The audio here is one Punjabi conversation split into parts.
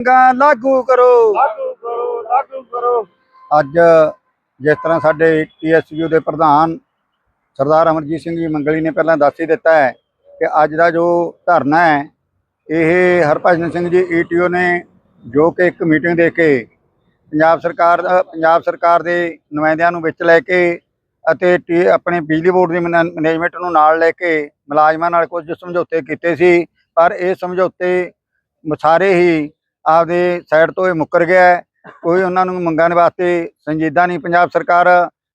ਮੰਗਾਂ ਲਾਗੂ ਕਰੋ। ਲਾਗੂ ਕਰੋ ਲਾਗੂ ਕਰੋ। ਅੱਜ ਜਿਸ ਤਰ੍ਹਾਂ ਸਾਡੇ ਟੀਐਸਯੂ ਦੇ ਪ੍ਰਧਾਨ ਸਰਦਾਰ ਅਮਰਜੀਤ ਸਿੰਘ ਜੀ ਮੰਗਲੀ ਨੇ ਪਹਿਲਾਂ ਦੱਸ ਹੀ ਦਿੱਤਾ ਹੈ ਕਿ ਅੱਜ ਦਾ ਜੋ ਧਰਨਾ ਹੈ ਇਹ ਹਰਭਜਨ ਸਿੰਘ ਜੀ ਈਟੀਓ ਨੇ ਜੋ ਕਿ ਇੱਕ ਮੀਟਿੰਗ ਦੇ ਕੇ ਪੰਜਾਬ ਸਰਕਾਰ ਪੰਜਾਬ ਸਰਕਾਰ ਦੇ ਨੁਮਾਇੰਦਿਆਂ ਨੂੰ ਵਿੱਚ ਲੈ ਕੇ ਅਤੇ ਆਪਣੇ ਬਿਜਲੀ ਬੋਰਡ ਦੀ ਮੈਨੇਜਮੈਂਟ ਨੂੰ ਨਾਲ ਲੈ ਕੇ ਮੁਲਾਜ਼ਮਾਂ ਨਾਲ ਕੁਝ ਸਮਝੌਤੇ ਕੀਤੇ ਸੀ ਪਰ ਇਹ ਸਮਝੌਤੇ ਸਾਰੇ ਹੀ ਆਪਦੇ ਸਾਈਡ ਤੋਂ ਇਹ ਮੁੱਕਰ ਗਿਆ ਕੋਈ ਉਹਨਾਂ ਨੂੰ ਮੰਗਾਂ ਦੇ ਵਾਸਤੇ ਸੰਜੀਦਾ ਨਹੀਂ। ਪੰਜਾਬ ਸਰਕਾਰ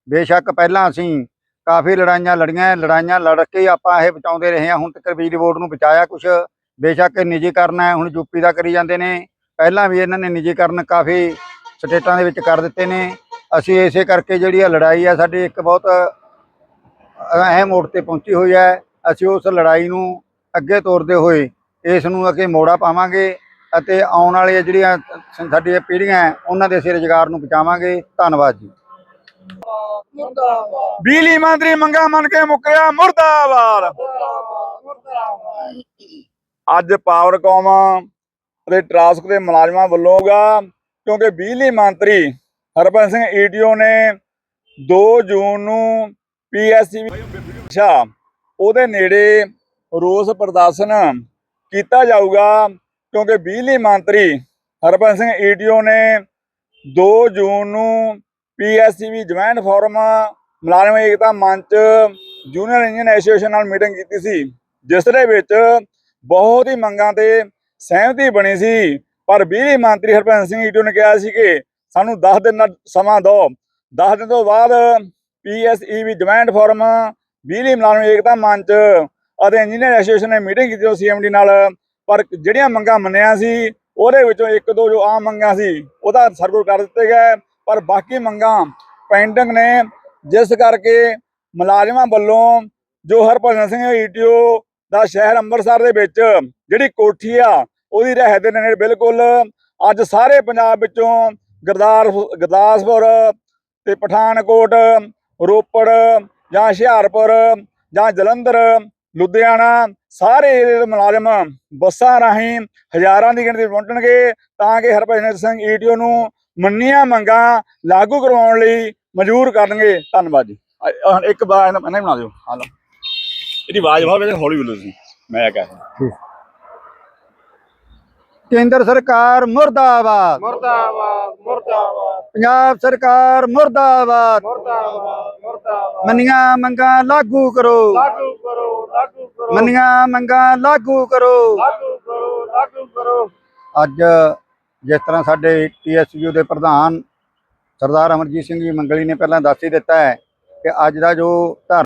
ਬੇਸ਼ੱਕ ਪਹਿਲਾਂ ਅਸੀਂ ਕਾਫੀ ਲੜਾਈਆਂ ਲੜੀਆਂ ਲੜਾਈਆਂ ਲੜ ਕੇ ਆਪਾਂ ਇਹ ਬਚਾਉਂਦੇ ਰਹੇ ਹਾਂ। ਹੁਣ ਤੱਕ ਬਿਜਲੀ ਬੋਰਡ ਨੂੰ ਬਚਾਇਆ ਕੁਛ। ਬੇਸ਼ੱਕ ਇਹ ਨਿੱਜੀਕਰਨ ਹੈ। ਹੁਣ ਯੂਪੀ ਦਾ ਕਰੀ ਜਾਂਦੇ ਨੇ। ਪਹਿਲਾਂ ਵੀ ਇਹਨਾਂ ਨੇ ਨਿੱਜੀਕਰਨ ਕਾਫੀ ਸਟੇਟਾਂ ਦੇ ਵਿੱਚ ਕਰ ਦਿੱਤੇ ਨੇ। ਅਸੀਂ ਇਸੇ ਕਰਕੇ ਜਿਹੜੀ ਆ ਲੜਾਈ ਆ, ਸਾਡੀ ਇੱਕ ਬਹੁਤ ਅਹਿਮ ਮੋੜ ਤੇ ਪਹੁੰਚੀ ਹੋਈ ਹੈ। ਅਸੀਂ ਉਸ ਲੜਾਈ ਨੂੰ ਅੱਗੇ ਤੋਰਦੇ ਹੋਏ ਇਸ ਨੂੰ ਅੱਗੇ ਮੋੜਾ ਪਾਵਾਂਗੇ। ਅਤੇ ਆਉਣ ਵਾਲੀਆਂ ਜਿਹੜੀਆਂ ਸਾਡੀਆਂ ਪੀੜ੍ਹੀਆਂ ਉਹਨਾਂ ਦੇ ਅਸੀਂ ਰੁਜ਼ਗਾਰ ਨੂੰ ਬਚਾਵਾਂਗੇ। ਧੰਨਵਾਦ ਜੀ। ਬਿਜਲੀ ਮੰਤਰੀ ਮੰਗਾ ਮੰਨ ਕੇ ਮੁੱਕਰਿਆ ਮੁਰਦਾਬਾਦ। ਅੱਜ ਪਾਵਰਕਾਮ ਅਤੇ ਟਰਾਸਕ ਦੇ ਮੁਲਾਜ਼ਮਾਂ ਵੱਲੋਂ ਗਾ ਕਿਉਂਕਿ ਬਿਜਲੀ ਮੰਤਰੀ ਹਰਭਜਨ ਸਿੰਘ ਈਟੀਓ ਨੇ 2 ਜੂਨ ਨੂੰ ਪੀਐਸਸੀ ਅੱਛਾ ਉਹਦੇ ਨੇੜੇ ਰੋਸ ਪ੍ਰਦਰਸ਼ਨ ਕੀਤਾ ਜਾਊਗਾ। ਕਿਉਂਕਿ ਬਿਜਲੀ ਮੰਤਰੀ ਹਰਭਜਨ ਸਿੰਘ ਈਡੀਓ ਨੇ 2 ਜੂਨ ਨੂੰ ਪੀਐਸਸੀਬੀ ਜੁਆਇੰਟ ਫੋਰਮ ਮੁਲਾਜ਼ਮ ਏਕਤਾ ਮੰਚ ਜੂਨੀਅਰ ਇੰਜੀਨੀਅਰ ਐਸੋਸੀਏਸ਼ਨ ਨਾਲ ਮੀਟਿੰਗ ਕੀਤੀ ਸੀ, ਜਿਸ ਦੇ ਵਿੱਚ ਬਹੁਤ ਹੀ ਮੰਗਾਂ ਤੇ ਸਹਿਮਤੀ ਬਣੀ ਸੀ। ਪਰ ਬਿਜਲੀ ਮੰਤਰੀ ਹਰਭਜਨ ਸਿੰਘ ਈਟੋ ਨੇ ਕਿਹਾ ਸੀ ਕਿ ਸਾਨੂੰ 10 ਦਿਨ ਦਾ ਸਮਾਂ ਦਿਓ। 10 ਦਿਨ ਤੋਂ ਬਾਅਦ ਪੀਐਸਈਬੀ ਜੁਆਇੰਟ ਫੋਰਮ ਬਿਜਲੀ ਮੁਲਾਜ਼ਮ ਏਕਤਾ ਮੰਚ ਅਤੇ ਇੰਜੀਨੀਅਰ ਐਸੋਸੀਏਸ਼ਨ ਨੇ ਮੀਟਿੰਗ ਕੀਤੀ ਉਹ ਸੀਐਮਡੀ ਨਾਲ। ਪਰ ਜਿਹੜੀਆਂ ਮੰਗਾਂ ਮੰਨਿਆ ਸੀ, ਉਹਦੇ ਵਿੱਚੋਂ ਇੱਕ ਦੋ ਜੋ ਆਮ ਮੰਗਾਂ ਸੀ ਉਹਦਾ ਸਰਵਰ ਕਰ ਦਿੱਤੇ ਗਏ। ਪਰ ਬਾਕੀ ਮੰਗਾਂ ਪੈਂਡਿੰਗ ਨੇ, ਜਿਸ ਕਰਕੇ ਮੁਲਾਜ਼ਮਾਂ ਵੱਲੋਂ ਜੋ ਹਰਭਜਨ ਸਿੰਘ ਈਟੀਓ ਦਾ ਸ਼ਹਿਰ ਅੰਮ੍ਰਿਤਸਰ ਦੇ ਵਿੱਚ ਜਿਹੜੀ ਕੋਠੀ ਆ, ਉਹਦੀ ਰਹਿਤ ਦੇ ਨੇੜੇ ਬਿਲਕੁਲ ਅੱਜ ਸਾਰੇ ਪੰਜਾਬ ਵਿੱਚੋਂ ਗੁਰਦਾਰ, ਗੁਰਦਾਸਪੁਰ ਤੇ ਪਠਾਨਕੋਟ, ਰੋਪੜ ਜਾਂ ਹੁਸ਼ਿਆਰਪੁਰ ਜਾਂ ਜਲੰਧਰ ਲੁਧਿਆਣਾ ਸਾਰੇ ਮੁਲਾਜ਼ਮ ਬੱਸਾਂ ਰਾਹੀਂ ਹਜ਼ਾਰਾਂ ਦੀ ਗਿਣਤੀ ਪਹੁੰਚਣਗੇ। ਤਾਂ ਕਿ ਹਰਭਜਨ ਸਿੰਘ ਈਟੀਓ ਨੂੰ ਮੰਨੀਆਂ ਮੰਗਾਂ ਲਾਗੂ ਕਰਵਾਉਣ ਲਈ ਮਜਬੂਰ ਕਰਨਗੇ। ਧੰਨਵਾਦ ਜੀ। ਇੱਕ ਬਾਰ ਇਹਨਾਂ ਬਣਾ ਦਿਓ। ਹਾਂ ਲਓ। ਇਹਦੀ ਆਵਾਜ਼ ਬਹੁਤ ਵਧੀਆ ਹੌਲੀ ਬੋਲੋ ਤੁਸੀਂ। ਮੈਂ ਕਹਾਂ ਕੇਂਦਰ ਸਰਕਾਰ ਮੁਰਦਾਬਾਦ। ਮੁਰਦਾਬਾਦ ਮੁਰਦਾਬਾਦ। ਪੰਜਾਬ ਸਰਕਾਰ ਮੁਰਦਾਬਾਦ। ਮੁਰਦਾਬਾਦ ਮੁਰਦਾਬਾਦ। ਮੰਨੀਆਂ ਮੰਗਾਂ ਲਾਗੂ ਕਰੋ। ਲਾਗੂ ਕਰੋ। ਕਰੋ। ਮੰਨੀਆਂ ਮੰਗਾਂ ਲਾਗੂ ਕਰੋ। ਲਾਗੂ ਕਰੋ ਲਾਗੂ ਕਰੋ। ਅੱਜ ਜਿਸ ਤਰ੍ਹਾਂ ਸਾਡੇ ਟੀਐਸਯੂ ਦੇ ਪ੍ਰਧਾਨ ਸਰਦਾਰ ਅਮਰਜੀਤ ਸਿੰਘ ਜੀ ਮੰਗਲੀ ਨੇ ਪਹਿਲਾਂ ਦੱਸ ਹੀ ਦਿੱਤਾ ਹੈ ਕਿ ਅੱਜ ਦਾ ਜੋ ਧਰ